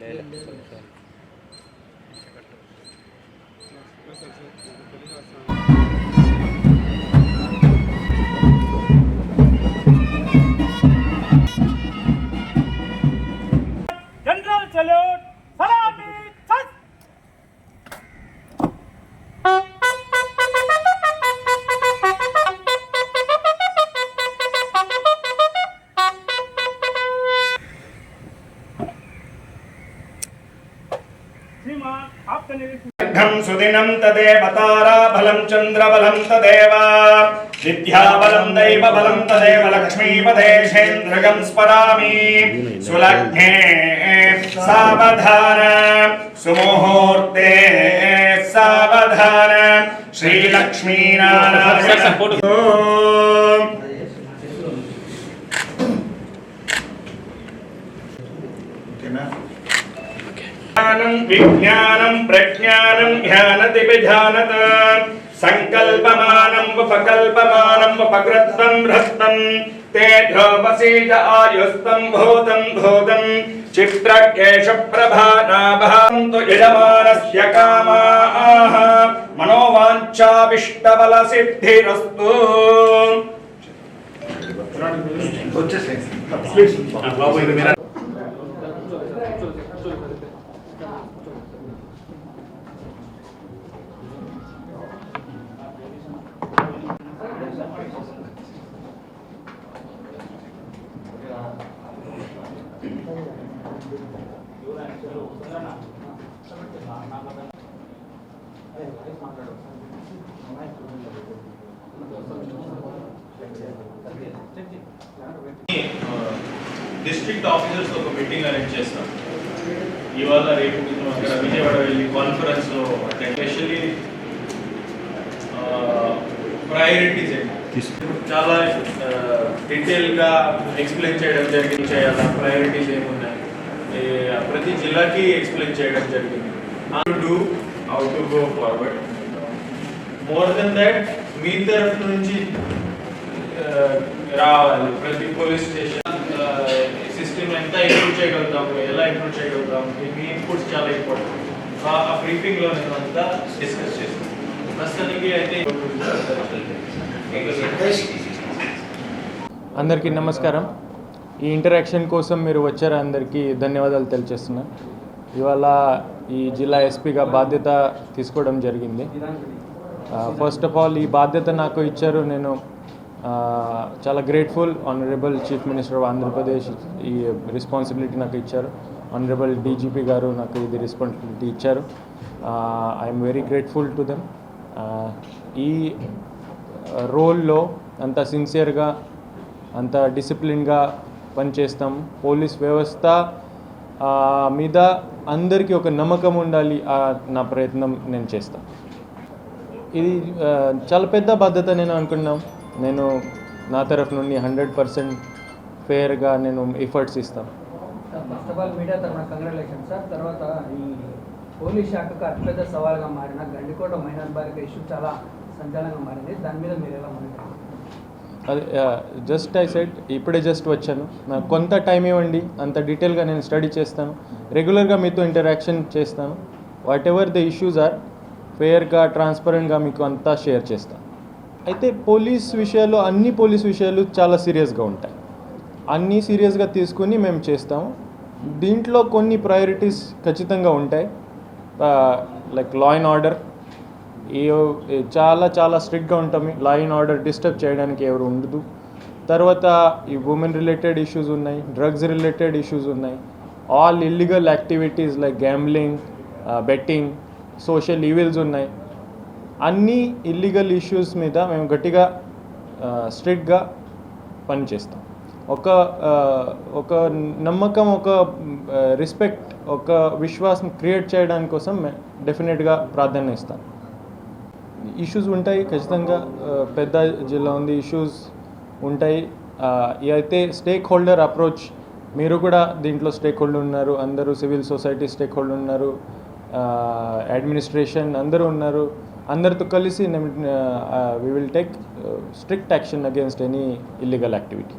లేదు. सुदिनं तदेव ताराबलं चन्द्रबलं तदेव। विद्याबलं दैवबलं तदेव लक्ष्मीपदेशेन्द्रगं स्मरामि सुलग्ने सावधान, सुमुहूर्ते सावधान श्रीलक्ष्मीनारायण జ్ఞానం విజ్ఞానం ప్రజ్ఞానం జ్ఞానతి విధానత సంకల్పమానం ఉపకల్పమానం ఉపకృత్తం భ్రస్తం తేజోపసీత ఆయుస్తం భూతం భూతం. చిత్రకేశ ప్రభానాభాంతు యజమానస్య కామాః మనోవాంఛాభిష్టబల సిద్ధిరస్తు వచ్చేసేయండి డిస్ట్రిక్ట్ ఆఫీసర్స్ ఒక మీటింగ్ అరేంజ్ చేస్తాం. ఇవాళ రేపు అక్కడ విజయవాడ వెళ్ళి కాన్ఫరెన్స్లో ఎస్పెషల్లీ ప్రయారిటీస్ చాలా డీటెయిల్గా ఎక్స్ప్లెయిన్ చేయడం జరిగింది. చేయాలా? ప్రయారిటీస్ ఏమున్నాయి? ప్రతి జిల్లాకి ఎక్స్ప్లెయిన్ చేయడం జరిగింది. How to how to go forward more then that మీ తరఫు నుంచి రావాలి. ప్రతి పోలీస్ స్టేషన్ సిస్టమ్ ఎంత ఇంప్రూవ్ చేయగలుగుతాము. ఎలా ఇంప్రూవ్ చేయగలుగుతాము? మీ ఇన్పుట్స్ చాలా ఇంపార్టెంట్ ఆ బ్రీఫింగ్లో నేను అంతా డిస్కస్ చేస్తాను ప్రస్తుతానికి అయితే అందరికీ నమస్కారం. ఈ ఇంటరాక్షన్ కోసం మీరు వచ్చారు అందరికీ. ధన్యవాదాలు తెలియజేస్తున్నాను ఇవాళ ఈ జిల్లా ఎస్పీగా బాధ్యత తీసుకోవడం జరిగింది. ఫస్ట్ ఆఫ్ ఆల్ ఈ బాధ్యత నాకు ఇచ్చారు. నేను చాలా grateful honourable chief minister of Andhra Pradesh ఈ రెస్పాన్సిబిలిటీ నాకు ఇచ్చారు. ఆనరబుల్ డీజీపీ గారు నాకు ఇది రెస్పాన్సిబిలిటీ ఇచ్చారు. I'm very grateful to them ఈ రోల్లో అంత సిన్సియర్గా అంత డిసిప్లిన్గా పనిచేస్తాం. పోలీస్ వ్యవస్థ మీద అందరికీ ఒక నమ్మకం ఉండాలి నా ప్రయత్నం నేను చేస్తాను ఇది చాలా పెద్ద బాధ్యత నేను అనుకున్నాం. నేను నా తరఫు నుండి హండ్రెడ్ పర్సెంట్ ఫేర్గా నేను ఎఫర్ట్స్ ఇస్తాను ఫస్ట్ ఆఫ్ ఆల్ మీడియా తరఫున కంగ్రాచులేషన్ సార్. తర్వాత ఈ పోలీస్ శాఖకు అతిపెద్ద సవాల్గా మారిన గండికోట మైనార్ బాలిక ఇష్యూ చాలా సంచలనంగా మారింది. దాని మీద మీరు ఎలా మాట్లాడారు జస్ట్ ఐ సెట్ ఇప్పుడే జస్ట్ వచ్చాను. నాకు కొంత టైం ఇవ్వండి అంత డీటెయిల్గా నేను స్టడీ చేస్తాను. రెగ్యులర్గా మీతో ఇంటరాక్షన్ చేస్తాను. Whatever the issues are ఫేర్గా ట్రాన్స్పరెంట్గా మీకు అంతా షేర్ చేస్తాను. అయితే పోలీస్ విషయాలు అన్ని పోలీస్ విషయాలు చాలా సీరియస్గా ఉంటాయి. అన్నీ సీరియస్గా తీసుకుని మేము చేస్తాము. దీంట్లో కొన్ని ప్రయారిటీస్ ఖచ్చితంగా ఉంటాయి. లైక్ లా అండ్ ఆర్డర్ ఈ చాలా చాలా స్ట్రిక్ట్గా ఉంటాం. లా అండ్ ఆర్డర్ డిస్టర్బ్ చేయడానికి ఎవరు ఉండదు. తర్వాత ఈ ఉమెన్ రిలేటెడ్ ఇష్యూస్ ఉన్నాయి డ్రగ్స్ రిలేటెడ్ ఇష్యూస్ ఉన్నాయి. All illegal activities like gambling betting social evils ఉన్నాయి. అన్ని ఇల్లీగల్ ఇష్యూస్ మీద మేము గట్టిగా uh, స్ట్రిక్ట్గా పనిచేస్తాం. ఒక uh, ఒక నమ్మకం ఒక uh, రెస్పెక్ట్ ఒక విశ్వాసం క్రియేట్ చేయడానికి కోసం డెఫినెట్గా ప్రాధాన్యత ఇస్తాను ఇష్యూస్ ఉంటాయి ఖచ్చితంగా పెద్ద జిల్లా ఉంది ఇష్యూస్ ఉంటాయి. అయితే స్టేక్ హోల్డర్ అప్రోచ్ మీరు కూడా దీంట్లో స్టేక్ హోల్డర్ ఉన్నారు అందరూ సివిల్ సొసైటీ స్టేక్ హోల్డర్ ఉన్నారు అడ్మినిస్ట్రేషన్ అందరూ ఉన్నారు అందరితో కలిసి we will take strict action against any illegal activity